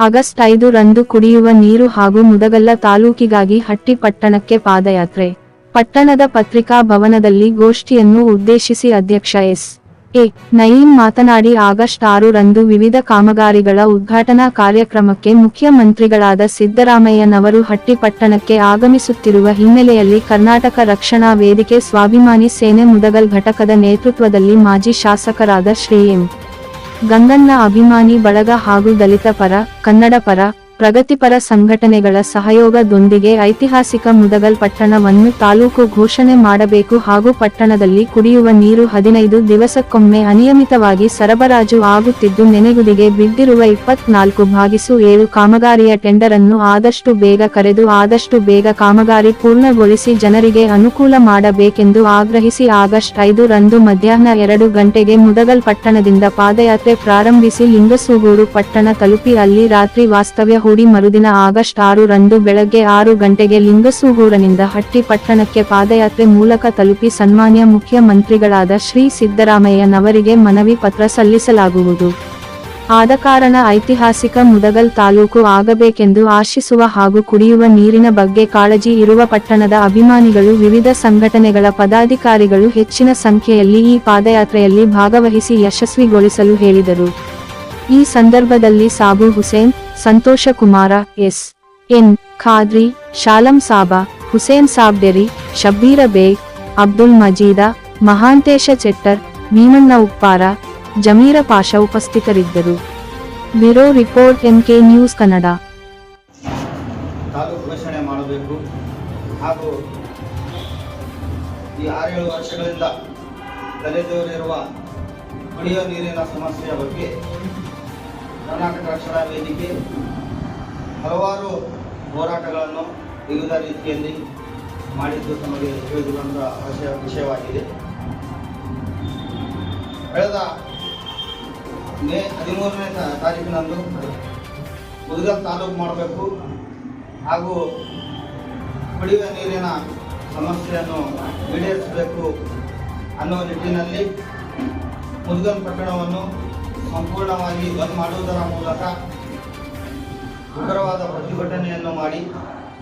August ಐದು ರಂದು ಕುಡಿಯುವ ನೀರು ಹಾಗೂ ಮುದಗಲ್ಲ ತಾಲೂಕಿಗಾಗಿ ಹಟ್ಟಿ ಪಟ್ಟಣಕ್ಕೆ ಪಾದಯಾತ್ರೆ. ಪಟ್ಟಣದ ಪತ್ರಿಕಾ ಭವನದಲ್ಲಿ ಗೋಷ್ಠಿಯನ್ನು ಉದ್ದೇಶಿಸಿ ಅಧ್ಯಕ್ಷ ಎಸ್. ಎ. ನಯೀಂ ಮಾತನಾಡಿ, ಆಗಸ್ಟ್ ಆರು ರಂದು ವಿವಿಧ ಕಾಮಗಾರಿಗಳ ಉದ್ಘಾಟನಾ ಕಾರ್ಯಕ್ರಮಕ್ಕೆ ಮುಖ್ಯಮಂತ್ರಿಗಳಾದ ಸಿದ್ದರಾಮಯ್ಯನವರು ಹಟ್ಟಿ ಪಟ್ಟಣಕ್ಕೆ ಆಗಮಿಸುತ್ತಿರುವ ಹಿನ್ನೆಲೆಯಲ್ಲಿ ಕರ್ನಾಟಕ ರಕ್ಷಣಾ ವೇದಿಕೆ ಸ್ವಾಭಿಮಾನಿ ಸೇನೆ ಮುದಗಲ್ ಘಟಕದ ನೇತೃತ್ವದಲ್ಲಿ ಮಾಜಿ ಶಾಸಕರಾದ ಶ್ರೀ ಎಂ. ಗಂಗನ್ನ ಅಭಿಮಾನಿ ಬಳಗ ಹಾಗೂ ದಲಿತ ಪರ ಕನ್ನಡ ಪರ ಪ್ರಗತಿಪರ ಸಂಘಟನೆಗಳ ಸಹಯೋಗದೊಂದಿಗೆ ಐತಿಹಾಸಿಕ ಮುದಗಲ್ ಪಟ್ಟಣವನ್ನು ತಾಲೂಕು ಘೋಷಣೆ ಮಾಡಬೇಕು ಹಾಗೂ ಪಟ್ಟಣದಲ್ಲಿ ಕುಡಿಯುವ ನೀರು ಹದಿನೈದು ದಿವಸಕ್ಕೊಮ್ಮೆ ಅನಿಯಮಿತವಾಗಿ ಸರಬರಾಜು ಆಗುತ್ತಿದ್ದು ನೆನೆಗುದಿಗೆ ಬಿದ್ದಿರುವ ಇಪ್ಪತ್ನಾಲ್ಕು ಭಾಗಿಸು ಏಳು ಕಾಮಗಾರಿಯ ಟೆಂಡರ್ ಅನ್ನು ಆದಷ್ಟು ಬೇಗ ಕರೆದು ಆದಷ್ಟು ಬೇಗ ಕಾಮಗಾರಿ ಪೂರ್ಣಗೊಳಿಸಿ ಜನರಿಗೆ ಅನುಕೂಲ ಮಾಡಬೇಕೆಂದು ಆಗ್ರಹಿಸಿ ಆಗಸ್ಟ್ ಐದರಂದು ಮಧ್ಯಾಹ್ನ ಎರಡು ಗಂಟೆಗೆ ಮುದಗಲ್ ಪಟ್ಟಣದಿಂದ ಪಾದಯಾತ್ರೆ ಪ್ರಾರಂಭಿಸಿ ಲಿಂಗಸೂಗೂರು ಪಟ್ಟಣ ತಲುಪಿ ಅಲ್ಲಿ ರಾತ್ರಿ ವಾಸ್ತವ್ಯ ಮರುದಿನ ಆಗಸ್ಟ್ ಆರು ರಂದು ಬೆಳಗ್ಗೆ ಆರು ಗಂಟೆಗೆ ಲಿಂಗಸೂಗೂರನಿಂದ ಹಟ್ಟಿ ಪಟ್ಟಣಕ್ಕೆ ಪಾದಯಾತ್ರೆ ಮೂಲಕ ತಲುಪಿ ಸನ್ಮಾನ್ಯ ಮುಖ್ಯಮಂತ್ರಿಗಳಾದ ಶ್ರೀ ಸಿದ್ದರಾಮಯ್ಯನವರಿಗೆ ಮನವಿ ಪತ್ರ ಸಲ್ಲಿಸಲಾಗುವುದು. ಆದ ಕಾರಣ ಐತಿಹಾಸಿಕ ಮುದಗಲ್ ತಾಲೂಕು ಆಗಬೇಕೆಂದು ಆಶಿಸುವ ಹಾಗೂ ಕುಡಿಯುವ ನೀರಿನ ಬಗ್ಗೆ ಕಾಳಜಿ ಇರುವ ಪಟ್ಟಣದ ಅಭಿಮಾನಿಗಳು ವಿವಿಧ ಸಂಘಟನೆಗಳ ಪದಾಧಿಕಾರಿಗಳು ಹೆಚ್ಚಿನ ಸಂಖ್ಯೆಯಲ್ಲಿ ಈ ಪಾದಯಾತ್ರೆಯಲ್ಲಿ ಭಾಗವಹಿಸಿ ಯಶಸ್ವಿಗೊಳಿಸಲು ಹೇಳಿದರು. ಈ ಸಂದರ್ಭದಲ್ಲಿ ಸಾಬು ಹುಸೇನ್ ಸಂತೋಷ ಕುಮಾರ, ಎಸ್. ಎನ್. ಖಾದ್ರಿ, ಶಾಲಂ ಸಾಬಾ, ಹುಸೇನ್ ಸಾಬ್ಡೆರಿ ಶಬ್ಬೀರ ಬೇಗ್, ಅಬ್ದುಲ್ ಮಜೀದ, ಮಹಾಂತೇಶ ಚೆಟ್ಟರ್ ಭೀಮಣ್ಣ ಉಪ್ಪಾರ, ಜಮೀರ ಪಾಷ ಉಪಸ್ಥಿತರಿದ್ದರು. Bureau report MK news Kannada. ಘೋಷಣೆ ಮಾಡಬೇಕು. ಹಾಗೂ ಈ ಆರೇಳು ವರ್ಷಗಳಿಂದ ತಲೆದೋರಿರುವ ಕುಡಿಯುವ ನೀರಿನ ಸಮಸ್ಯೆಯ ಬಗ್ಗೆ ಕರ್ನಾಟಕ ರಕ್ಷಣಾ ವೇದಿಕೆ ಹಲವಾರು ಹೋರಾಟಗಳನ್ನು ವಿವಿಧ ರೀತಿಯಲ್ಲಿ ಮಾಡಿದ್ದು ತಮಗೆ ತಿಳಿದುಕೊಂಡ ವಿಷಯ ವಿಷಯವಾಗಿದೆ. ಕಳೆದ ಮೇ ಹದಿಮೂರನೇ ತಾರೀಕಿನಂದು ಮುದಗಲ್ ತಾಲೂಕು ಮಾಡಬೇಕು ಹಾಗೂ ಕುಡಿಯುವ ನೀರಿನ ಸಮಸ್ಯೆಯನ್ನು ಈಡೇರಿಸಬೇಕು ಅನ್ನೋ ನಿಟ್ಟಿನಲ್ಲಿ ಮುದಗಲ್ ಪಟ್ಟಣವನ್ನು ಸಂಪೂರ್ಣವಾಗಿ ಬಂದ್ ಮಾಡುವುದರ ಮೂಲಕ ಉಗ್ರವಾದ ಪ್ರತಿಭಟನೆಯನ್ನು ಮಾಡಿ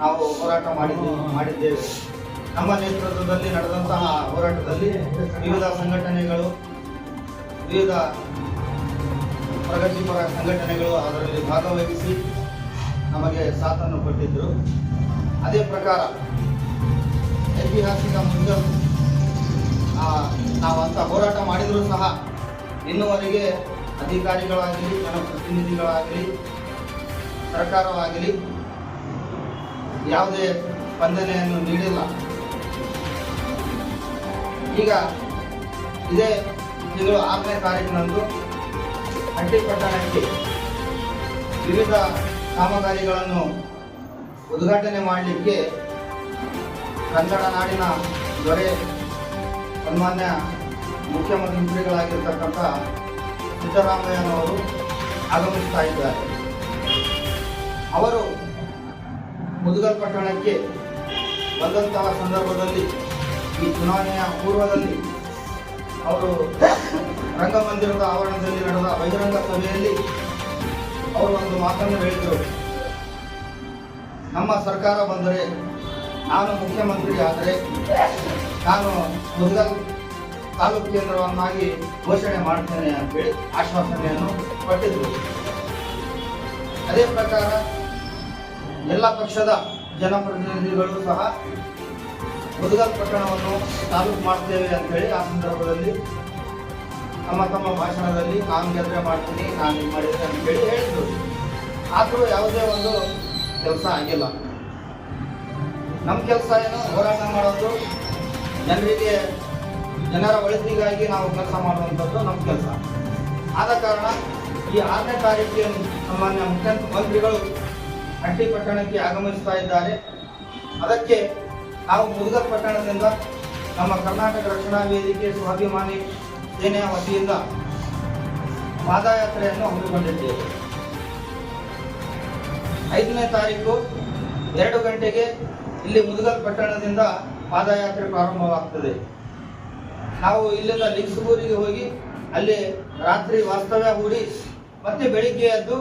ನಾವು ಹೋರಾಟ ಮಾಡಿದ್ದು, ಮಾಡಿದ್ದೇವೆ. ನಮ್ಮ ನೇತೃತ್ವದಲ್ಲಿ ನಡೆದಂತಹ ಹೋರಾಟದಲ್ಲಿ ವಿವಿಧ ಸಂಘಟನೆಗಳು, ವಿವಿಧ ಪ್ರಗತಿಪರ ಸಂಘಟನೆಗಳು ಅದರಲ್ಲಿ ಭಾಗವಹಿಸಿ ನಮಗೆ ಸಾಥನ್ನು ಕೊಟ್ಟಿದ್ದರು ಅದೇ ಪ್ರಕಾರ ಐತಿಹಾಸಿಕ ಮುಂದೆ ನಾವು ಅಂತ ಹೋರಾಟ ಮಾಡಿದರೂ ಸಹ ಇನ್ನುವರೆಗೆ ಅಧಿಕಾರಿಗಳಾಗಲಿ ಜನಪ್ರತಿನಿಧಿಗಳಾಗಲಿ ಸರ್ಕಾರವಾಗಲಿ, ಯಾವುದೇ ಸ್ಪಂದನೆಯನ್ನು ನೀಡಿಲ್ಲ. ಈಗ ಇದೇ ತಿಂಗಳು ಆರನೇ ತಾರೀಕಿನಂದು ಹಟ್ಟಿ ಪಟ್ಟಣಕ್ಕೆ ವಿವಿಧ ಕಾಮಗಾರಿಗಳನ್ನು ಉದ್ಘಾಟನೆ ಮಾಡಲಿಕ್ಕೆ ಕನ್ನಡ ನಾಡಿನ ದೊರೆ ಸನ್ಮಾನ್ಯ ಮುಖ್ಯಮಂತ್ರಿಗಳಾಗಿರ್ತಕ್ಕಂಥ ಸಿದ್ದರಾಮಯ್ಯನವರು ಆಗಮಿಸ್ತಾ ಇದ್ದಾರೆ. ಅವರು ಮುದುಗಲ್ ಪಟ್ಟಣಕ್ಕೆ ಬಂದಂತಹ ಸಂದರ್ಭದಲ್ಲಿ ಈ ಚುನಾವಣೆಯ ಪೂರ್ವದಲ್ಲಿ ಅವರು ರಂಗಮಂದಿರದ ಆವರಣದಲ್ಲಿ ನಡೆದ ಬಹಿರಂಗ ಸಭೆಯಲ್ಲಿ ಅವರು ಒಂದು ಮಾತನ್ನು ಹೇಳಿದರು. ನಮ್ಮ ಸರ್ಕಾರ ಬಂದರೆ ನಾನು ಮುಖ್ಯಮಂತ್ರಿ ಆದರೆ ನಾನು ಮುದಗಲ್ ತಾಲೂಕು ಕೇಂದ್ರವನ್ನಾಗಿ ಘೋಷಣೆ ಮಾಡ್ತೇನೆ ಅಂತೇಳಿ ಆಶ್ವಾಸನೆಯನ್ನು ಕೊಟ್ಟಿದ್ದರು ಅದೇ ಪ್ರಕಾರ ಎಲ್ಲ ಪಕ್ಷದ ಜನಪ್ರತಿನಿಧಿಗಳು ಸಹ ಮುದಗಲ್ ಪಟ್ಟಣವನ್ನು ತಾಲೂಕು ಮಾಡ್ತೇವೆ ಅಂತೇಳಿ ಆ ಸಂದರ್ಭದಲ್ಲಿ ತಮ್ಮ ತಮ್ಮ ಭಾಷಣದಲ್ಲಿ ನಾನು ಗೆದ್ರೆ ಮಾಡ್ತೀನಿ, ನಾನು ಇದು ಮಾಡಿದ್ರೆ ಅಂತೇಳಿ ಹೇಳಿದ್ರು. ಆದರೂ ಯಾವುದೇ ಒಂದು ಕೆಲಸ ಆಗಿಲ್ಲ. ನಮ್ಮ ಕೆಲಸ ಏನು ಹೋರಾಟ ಮಾಡೋದು ಜನರಿಗೆ ಜನರ ಒಳಿತಿಗಾಗಿ ನಾವು ಕೆಲಸ ಮಾಡುವಂಥದ್ದು ನಮ್ಮ ಕೆಲಸ. ಆದ ಕಾರಣ ಈ ಆರನೇ ತಾರೀಕಿಗೆ ಸಾಮಾನ್ಯ ಮುಖ್ಯಮಂತ್ರಿಗಳು ಹಟ್ಟಿ ಪಟ್ಟಣಕ್ಕೆ ಆಗಮಿಸ್ತಾ ಇದ್ದಾರೆ. ಅದಕ್ಕೆ ನಾವು ಮುದುಗಲ್ ಪಟ್ಟಣದಿಂದ ನಮ್ಮ ಕರ್ನಾಟಕ ರಕ್ಷಣಾ ವೇದಿಕೆ ಸ್ವಾಭಿಮಾನಿ ಸೇನೆಯ ವತಿಯಿಂದ ಪಾದಯಾತ್ರೆಯನ್ನು ಹಮ್ಮಿಕೊಂಡಿದ್ದೇವೆ. ಐದನೇ ತಾರೀಕು ಎರಡು ಗಂಟೆಗೆ ಇಲ್ಲಿ ಮುದುಗಲ್ ಪಟ್ಟಣದಿಂದ ಪಾದಯಾತ್ರೆ ಪ್ರಾರಂಭವಾಗ್ತದೆ. ನಾವು ಇಲ್ಲಿಂದ ಲಿಂಗ್ಸೂರಿಗೆ ಹೋಗಿ ಅಲ್ಲಿ ರಾತ್ರಿ ವಾಸ್ತವ್ಯ ಹೂಡಿ ಮತ್ತೆ ಬೆಳಿಗ್ಗೆ ಎದ್ದು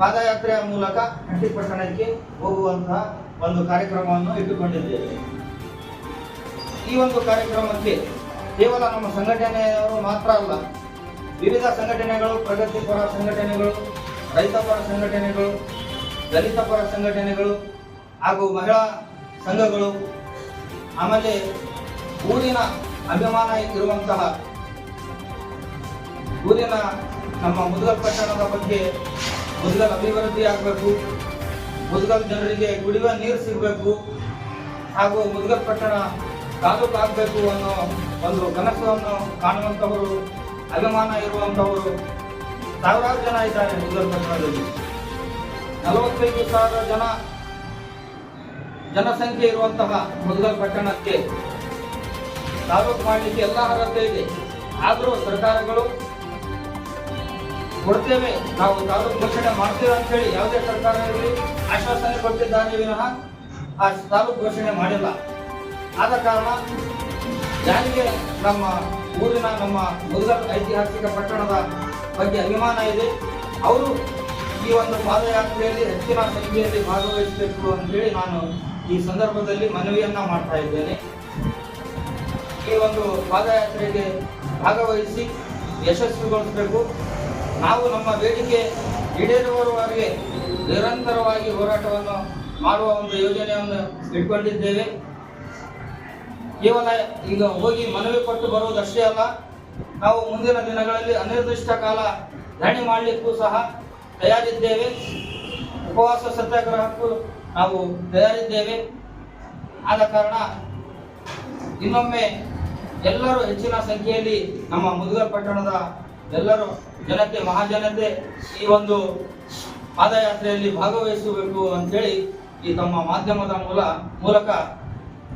ಪಾದಯಾತ್ರೆಯ ಮೂಲಕ ಹಟ್ಟಿ ಪಟ್ಟಣಕ್ಕೆ ಹೋಗುವಂತಹ ಒಂದು ಕಾರ್ಯಕ್ರಮವನ್ನು ಇಟ್ಟುಕೊಂಡಿದ್ದೇವೆ. ಈ ಒಂದು ಕಾರ್ಯಕ್ರಮಕ್ಕೆ ಕೇವಲ ನಮ್ಮ ಸಂಘಟನೆಯವರು ಮಾತ್ರ ಅಲ್ಲ, ವಿವಿಧ ಸಂಘಟನೆಗಳು ಪ್ರಗತಿಪರ ಸಂಘಟನೆಗಳು ರೈತಪರ ಸಂಘಟನೆಗಳು, ದಲಿತ ಪರ ಸಂಘಟನೆಗಳು ಹಾಗೂ ಮಹಿಳಾ ಸಂಘಗಳು ಆಮೇಲೆ ಊರಿನ ಅಭಿಮಾನ ಇರುವಂತಹ ಊರಿನ ನಮ್ಮ ಮುದಗಲ್ ಪಟ್ಟಣದ ಬಗ್ಗೆ ಮುದಗಲ್ ಅಭಿವೃದ್ಧಿ ಆಗಬೇಕು ಮುದುಗಲ್ ಜನರಿಗೆ ಕುಡಿಯುವ ನೀರು ಸಿಗಬೇಕು, ಹಾಗೂ ಮುದಗಲ್ ಪಟ್ಟಣ ತಾಲೂಕು ಆಗಬೇಕು ಅನ್ನೋ ಒಂದು ಕನಸನ್ನು ಕಾಣುವಂಥವರು, ಅಭಿಮಾನ ಇರುವಂಥವರು ಸಾವಿರಾರು ಜನ ಇದ್ದಾರೆ ಮುದಗಲ್ ಪಟ್ಟಣದಲ್ಲಿ. ನಲವತ್ತೈದು ಸಾವಿರ ಜನ ಜನಸಂಖ್ಯೆ ಇರುವಂತಹ ಮುದುಗಲ್ ಪಟ್ಟಣಕ್ಕೆ ತಾಲೂಕು ಮಾಡಲಿಕ್ಕೆ ಎಲ್ಲ ಅರ್ಹತೆ ಇದೆ. ಆದರೂ ಸರ್ಕಾರಗಳು ಕೊಡ್ತೇವೆ, ನಾವು ತಾಲೂಕು ಘೋಷಣೆ ಮಾಡ್ತೇವೆ ಅಂತ ಹೇಳಿ ಯಾವುದೇ ಸರ್ಕಾರ ಇರಲಿ, ಆಶ್ವಾಸನೆ ಕೊಟ್ಟಿದ್ದಾರೆ ವಿನಃ ಆ ತಾಲೂಕು ಘೋಷಣೆ ಮಾಡಿಲ್ಲ. ಆದ ಕಾರಣ ಯಾರಿಗೆ ನಮ್ಮ ಊರಿನ ನಮ್ಮ ಮುದಗಲ್ ಐತಿಹಾಸಿಕ ಪಟ್ಟಣದ ಬಗ್ಗೆ ಅಭಿಮಾನ ಇದೆ. ಅವರು ಈ ಒಂದು ಪಾದಯಾತ್ರೆಯಲ್ಲಿ ಹೆಚ್ಚಿನ ಸಂಖ್ಯೆಯಲ್ಲಿ ಭಾಗವಹಿಸಬೇಕು ಅಂತೇಳಿ ನಾನು ಈ ಸಂದರ್ಭದಲ್ಲಿ ಮನವಿಯನ್ನ ಮಾಡ್ತಾ ಇದ್ದೇನೆ. ಈ ಒಂದು ಪಾದಯಾತ್ರೆಗೆ ಭಾಗವಹಿಸಿ ಯಶಸ್ವಿಗೊಳಿಸಬೇಕು. ನಾವು ನಮ್ಮ ಬೇಡಿಕೆ ಈಡೇರುವವರೆಗೆ ನಿರಂತರವಾಗಿ ಹೋರಾಟವನ್ನು ಮಾಡುವ ಒಂದು ಯೋಜನೆಯನ್ನು ಇಟ್ಕೊಂಡಿದ್ದೇವೆ. ಕೇವಲ ಈಗ ಹೋಗಿ ಮನವಿ ಕೊಟ್ಟು ಬರುವುದಷ್ಟೇ ಅಲ್ಲ, ನಾವು ಮುಂದಿನ ದಿನಗಳಲ್ಲಿ ಅನಿರ್ದಿಷ್ಟ ಕಾಲ ಧರಣಿ ಮಾಡಲಿಕ್ಕೂ ಸಹ ತಯಾರಿದ್ದೇವೆ. ಉಪವಾಸ ಸತ್ಯಾಗ್ರಹಕ್ಕೂ ನಾವು ತಯಾರಿದ್ದೇವೆ. ಆದ ಕಾರಣ ಇನ್ನೊಮ್ಮೆ ಎಲ್ಲರೂ ಹೆಚ್ಚಿನ ಸಂಖ್ಯೆಯಲ್ಲಿ ನಮ್ಮ ಮುದುಗಲ್ ಪಟ್ಟಣದ ಎಲ್ಲರೂ ಜನತೆ ಮಹಾಜನತೆ ಈ ಒಂದು ಪಾದಯಾತ್ರೆಯಲ್ಲಿ ಭಾಗವಹಿಸಬೇಕು ಅಂತೇಳಿ ಈ ತಮ್ಮ ಮಾಧ್ಯಮದ ಮೂಲ ಮೂಲಕ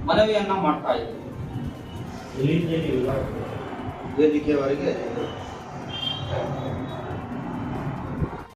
ಮನವಿಯನ್ನ ಮಾಡ್ತಾ ಇದ್ದೀವಿ ವೇದಿಕೆಯವರೆಗೆ